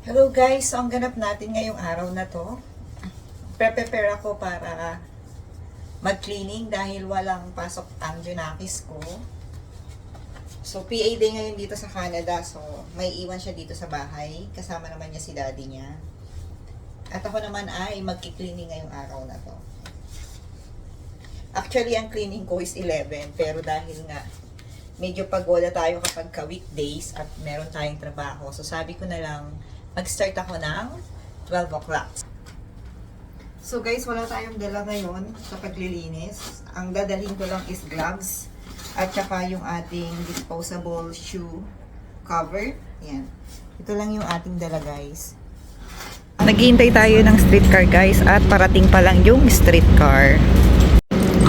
Hello guys, so ang ganap natin ngayong araw na to, prepare ako para mag-cleaning dahil walang pasok ang Junakis ko. So, PA day ngayon dito sa Canada, so may iwan siya dito sa bahay. Kasama naman niya si daddy niya. At ako naman ay magki-cleaning ngayong araw na to. Actually, ang cleaning ko is 11, pero dahil nga medyo pagoda tayo kapag ka weekdays at meron tayong trabaho. So sabi ko na lang, mag-start ako ng 12 o'clock. So guys, wala tayong dala ngayon sa paglilinis. Ang dadalhin ko lang is gloves at saka yung ating disposable shoe cover. Yan. Ito lang yung ating dala guys. Naghihintay tayo ng streetcar guys at parating pa lang yung streetcar.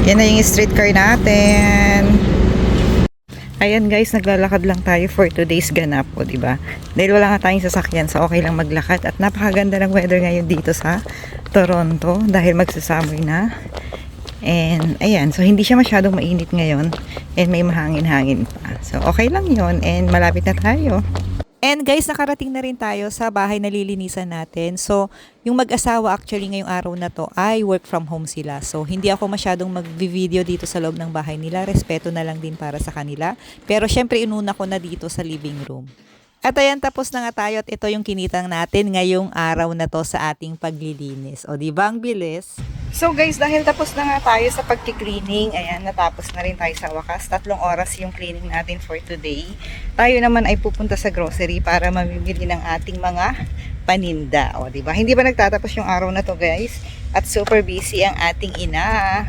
Yan na yung streetcar natin. Ayan guys, naglalakad lang tayo for today's ganap o, di ba? Dahil wala nga tayong sasakyan, so okay lang maglakad. At napakaganda ng weather ngayon dito sa Toronto dahil magsasamoy na. And ayan, so hindi siya masyadong mainit ngayon and may mahangin-hangin pa. So okay lang yon and malapit na tayo. And guys, nakarating na rin tayo sa bahay na lilinisan natin. So, yung mag-asawa actually ngayong araw na to ay work from home sila. So, hindi ako masyadong mag-video dito sa loob ng bahay nila. Respeto na lang din para sa kanila. Pero syempre, inuna ko na dito sa living room. At ayan, tapos na nga tayo at ito yung kinitang natin ngayong araw na to sa ating paglilinis. O, di ba ang bilis? So guys, dahil tapos na nga tayo sa pagki-cleaning, ayan, natapos na rin tayo sa wakas. Tatlong oras yung cleaning natin for today. Tayo naman ay pupunta sa grocery para mamimili ng ating mga paninda. O, di ba? Hindi ba nagtatapos yung araw na to guys? At super busy ang ating ina.